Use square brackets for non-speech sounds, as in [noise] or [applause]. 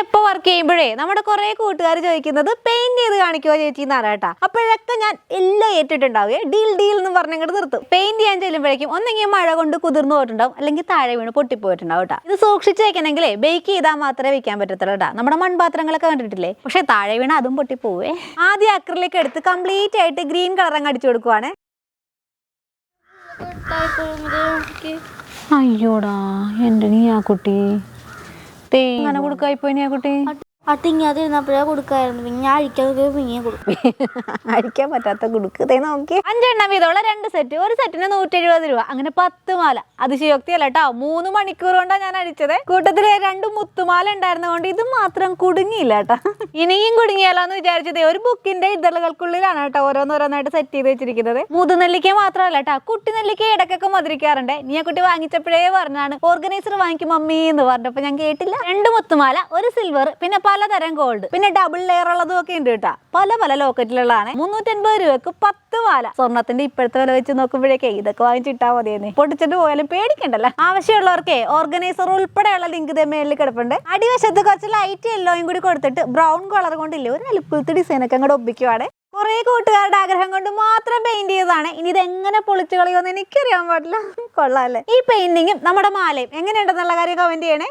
എപ്പോ വർക്ക് ചെയ്യുമ്പോഴേ നമ്മുടെ കുറെ കൂട്ടുകാർ ചോദിക്കുന്നത് പെയിന്റ് ചെയ്ത് കാണിക്കുമോ ചേച്ചി എന്നാണ് കേട്ടാ. അപ്പോഴൊക്കെ ഞാൻ എല്ലാം ഏറ്റിട്ടുണ്ടാവുകയെ. ഡീൽ ഡീൽ എന്ന് പറഞ്ഞങ്ങോട്ട് നിർത്തും. പെയിന്റ് ചെയ്യാൻ ചെല്ലുമ്പോഴേക്കും ഒന്നെങ്കിൽ മഴ കൊണ്ട് കുതിർന്നു പോയിട്ടുണ്ടാവും. അല്ലെങ്കിൽ താഴെ വീണ് പൊട്ടിപ്പോയിട്ടുണ്ടാവും കേട്ടോ. ഇത് സൂക്ഷിച്ച് വെക്കണമെങ്കിലേ ബേക്ക് ചെയ്താൽ മാത്രമേ വെക്കാൻ പറ്റത്തുള്ളൂ കേട്ടോ. നമ്മുടെ മൺപാത്രങ്ങളൊക്കെ കണ്ടിട്ടില്ലേ? പക്ഷെ താഴെ വീണ അതും പൊട്ടിപ്പോവേ. ആദ്യം അക്രലിലേക്ക് എടുത്ത് കംപ്ലീറ്റ് ആയിട്ട് ഗ്രീൻ കളർ അങ്ങ് അടിച്ചു കൊടുക്കുവാണ്. അയ്യോടാ എന്റെ നീ ആ കുട്ടി? తెలంగాణ ఉడక అయిపోయినాయి ఒకటి. ഇരുന്നപ്പോഴേ കൊടുക്കായിരുന്നു. പിന്നെ ഞാൻ കൊടുക്കും. [laughs] പറ്റാത്ത കുടുക്ക് തേ നോക്കി. അഞ്ചെണ്ണം വീതമുള്ള രണ്ട് സെറ്റ് ഒരു സെറ്റിന് നൂറ്റി എഴുപത് രൂപ. അങ്ങനെ പത്ത് മാല. അതിശയോക്തി അല്ല കേട്ടോ മൂന്ന് മണിക്കൂർ കൊണ്ടാണ് ഞാൻ അടിച്ചത് കൂട്ടത്തിൽ രണ്ട് മുത്തുമാല ഉണ്ടായിരുന്നതുകൊണ്ട് ഇത് മാത്രം കുടുങ്ങിയില്ല കേട്ടോ [laughs] ഇനിയും കുടുങ്ങിയാലോ എന്ന് വിചാരിച്ചത്. ഒരു ബുക്കിന്റെ ഇതളുകൾക്കുള്ളിലാണ് കേട്ടോ ഓരോന്നോരോന്നായിട്ട് സെറ്റ് ചെയ്ത് വെച്ചിരിക്കുന്നത്. മുതുനെല്ലിക്ക മാത്രമല്ല കേട്ടോ കുട്ടി നെല്ലിക്ക ഇടക്കൊക്കെ മധുരിക്കാറുണ്ട്. നീ ആ കുട്ടി വാങ്ങിച്ചപ്പോഴേ പറഞ്ഞാണ് ഓർഗനൈസർ വാങ്ങിക്കും മമ്മി എന്ന് പറഞ്ഞപ്പോ ഞാൻ കേട്ടില്ല. രണ്ട് മുത്തുമാല ഒരു സിൽവർ പിന്നെ പലതരം ഗോൾഡ് പിന്നെ ഡബിൾ ലെയർ ഉള്ളതും ഒക്കെ ഉണ്ട് കേട്ടോ. പല പല ലോക്കറ്റിലുള്ളതാണ് മുന്നൂറ്റൻപത് രൂപക്ക് പത്ത് വാല. സ്വർണത്തിന്റെ ഇപ്പോഴത്തെ വില വെച്ച് നോക്കുമ്പോഴേക്കേ ഇതൊക്കെ വാങ്ങിച്ചിട്ടാ മതിയെന്ന്. പൊട്ടിച്ചിട്ട് പോയാലും പേടിക്കണ്ടല്ലോ. ആവശ്യമുള്ളവർക്കേ ഓർഗനൈസർ ഉൾപ്പെടെയുള്ള ലിങ്ക് മേളിൽ കിടപ്പുണ്ട്. അടിവശത്ത് കുറച്ച് ലൈറ്റ് യെല്ലോയും കൂടി കൊടുത്തിട്ട് ബ്രൗൺ കളർ കൊണ്ടില്ലേ ഒരു അലുപ്പുലത്തെ ഡിസൈൻ ഒക്കെ അങ്ങോട്ട് ഒപ്പിക്കുവാണ്. കുറെ കൂട്ടുകാരുടെ ആഗ്രഹം കൊണ്ട് മാത്രം പെയിന്റ് ചെയ്തതാണ്. ഇനി ഇത് എങ്ങനെ പൊളിച്ചു കളയുമെന്ന് എനിക്കറിയാൻ പാടില്ല. കൊള്ളാല്ലേ ഈ പെയിന്റിങ്ങും നമ്മുടെ മാലയും. എങ്ങനെയുണ്ടെന്നുള്ള കാര്യം കമന്റ് ചെയ്യണേ.